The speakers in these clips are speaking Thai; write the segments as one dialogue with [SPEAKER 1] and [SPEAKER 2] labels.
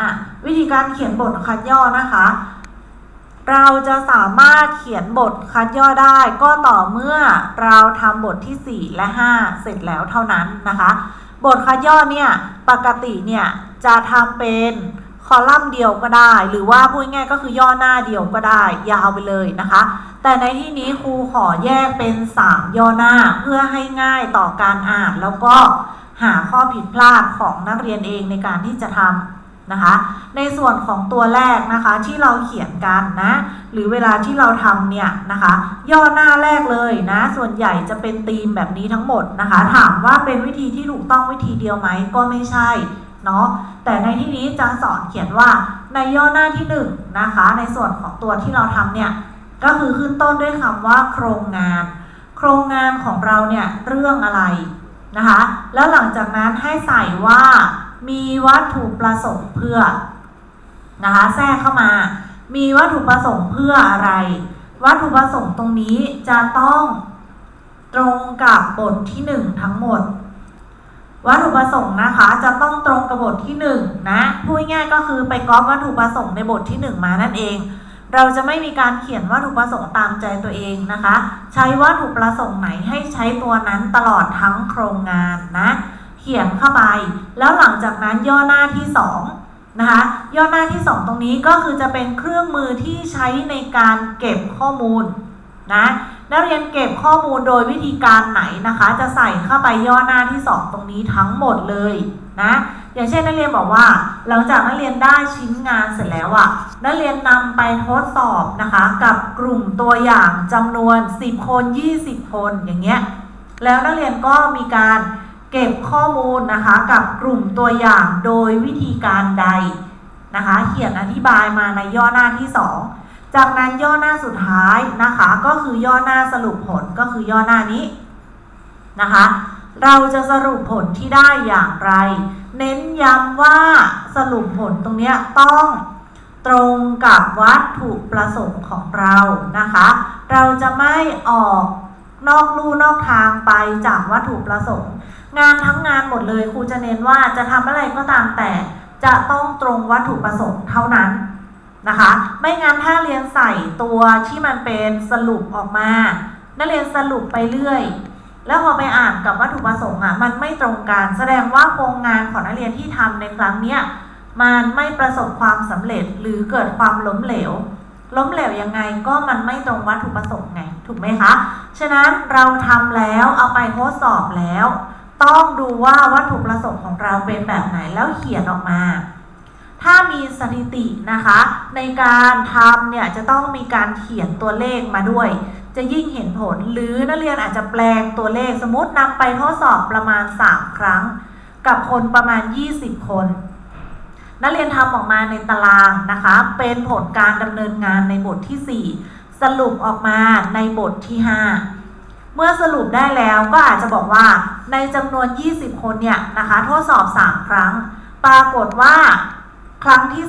[SPEAKER 1] อะวิธีการเขียนบทคัดย่อนะคะ เราจะสามารถเขียนบทคัดย่อได้ก็ต่อเมื่อเราทำบทที่ 4 และ 5 เสร็จแล้วเท่านั้นนะคะ บทคัดย่อเนี่ยปกติเนี่ยจะทำเป็นคอลัมน์เดียวก็ได้ หรือว่าพูดง่ายก็คือย่อหน้าเดียวก็ได้ ยาวไปเลยนะคะ แต่ในที่นี้ครูขอแยกเป็น 3 ย่อหน้าเพื่อให้ง่ายต่อการอ่าน แล้วก็หาข้อผิดพลาดของนักเรียนเองในการที่จะทำ นะคะ ในส่วนของตัวแรกนะคะที่เราเขียนกันนะ หรือเวลาที่เราทำเนี่ยนะคะ ย่อหน้าแรกเลยนะ ส่วนใหญ่จะเป็นธีมแบบนี้ทั้งหมดนะคะ ถามว่าเป็นวิธีที่ถูกต้องวิธีเดียวไหมก็ไม่ใช่เนาะแต่ในที่นี้จะสอนเขียนว่าในย่อหน้าที่หนึ่งนะคะ ในส่วนของตัวที่เราทำเนี่ยก็คือขึ้นต้นด้วยคำว่าโครงงาน โครงงานของเราเนี่ยเรื่องอะไรนะคะ แล้วหลังจากนั้นให้ใส่ว่า มีวัตถุประสงค์เพื่อนะคะแทรกเข้ามา มีวัตถุประสงค์เพื่ออะไร วัตถุประสงค์ตรงนี้จะต้องตรงกับบทที่หนึ่งทั้งหมด วัตถุประสงค์นะคะ จะต้องตรงกับบทที่หนึ่งนะพูดง่ายก็คือไปก๊อปวัตถุประสงค์ในบทที่หนึ่งมานั่นเอง เราจะไม่มีการเขียนวัตถุประสงค์ตามใจตัวเองนะคะ ใช้วัตถุประสงค์ไหนให้ใช้ตัวนั้นตลอดทั้งโครงงานนะ ขียนเข้าไป แล้วหลังจากนั้นย่อหน้าที่สองนะคะย่อหน้าที่ 2 ตรงนี้ก็คือจะเป็นเครื่องมือที่ใช้ในการเก็บข้อมูลนะนักเรียนเก็บข้อมูลโดยวิธีการไหนนะคะ จะใส่เข้าไปย่อหน้าที่ 2 ตรงนี้ทั้งหมดเลยนะอย่างเช่นนักเรียนบอกว่า หลังจากนักเรียนได้ชิ้นงานเสร็จแล้วอะนักเรียนนำไปทดสอบนะคะกับกลุ่มตัวอย่างจำนวน 10 คน 20 คนอย่างเงี้ยแล้วนักเรียนก็มีการ เก็บข้อมูลนะคะกับกลุ่มตัวอย่างโดยวิธีการใดนะคะเขียนอธิบายมาในย่อหน้าที่ 2 จากนั้นย่อหน้าสุดท้ายนะคะก็คือย่อหน้าสรุปผลก็คือย่อหน้านี้นะคะเราจะสรุปผลที่ได้อย่างไร เน้นย้ำว่าสรุปผลตรงนี้ต้องตรงกับวัตถุประสงค์ของเรานะคะ เราจะไม่ออกนอกลู่นอกทางไปจากวัตถุประสงค์ งานทั้งงานหมดเลยครูจะเน้นว่าจะทำอะไรก็ตามแต่จะต้องตรงวัตถุประสงค์เท่านั้นนะคะ ไม่งั้นถ้าเรียนใส่ตัวที่มันเป็นสรุปออกมา นักเรียนสรุปไปเรื่อย แล้วพอไปอ่านกับวัตถุประสงค์อะมันไม่ตรงกันแสดงว่าโครงงานของนักเรียนที่ทำในครั้งเนี้ยมันไม่ประสบความสำเร็จหรือเกิดความล้มเหลว ล้มเหลวยังไงก็มันไม่ตรงวัตถุประสงค์ไง ถูกไหมคะ ฉะนั้นเราทำแล้วเอาไปทดสอบแล้ว ต้องดูว่าวัตถุประสงค์ของเราเป็นแบบไหนแล้วเขียนออกมา ถ้ามีสถิตินะคะ ในการทำเนี่ยจะต้องมีการเขียนตัวเลขมาด้วย จะยิ่งเห็นผลหรือนักเรียนอาจจะแปลงตัวเลขสมมตินำไปทดสอบประมาณ 3 ครั้ง กับคนประมาณ 20 คน นักเรียนทำออกมาในตารางนะคะ เป็นผลการดำเนินงานในบทที่ 4 สรุปออกมาในบทที่ 5 เมื่อสรุปได้แล้วก็อาจจะบอกว่าในจำนวน 20 คนเนี่ยนะคะทดสอบ 3 ครั้ง ปรากฏว่าครั้งที่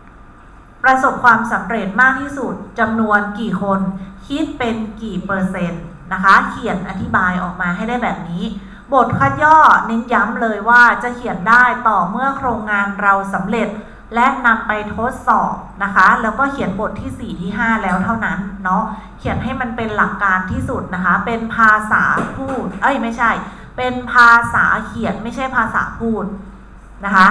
[SPEAKER 1] 3 ประสบความสำเร็จมากที่สุดจำนวนกี่คน คิดเป็นกี่เปอร์เซ็นต์นะคะ เขียนอธิบายออกมาให้ได้แบบนี้ บทคัดย่อเน้นย้ำเลยว่าจะเขียนได้ต่อเมื่อโครงงานเราสำเร็จ และนำไปทดสอบนะคะ แล้วก็เขียนบทที่ 4 ที่ 5 แล้วเท่านั้นเนาะเขียนให้มันเป็นหลักการที่สุดนะคะ เป็นภาษาพูด เอ้ยไม่ใช่ เป็นภาษาเขียนไม่ใช่ภาษาพูดนะคะ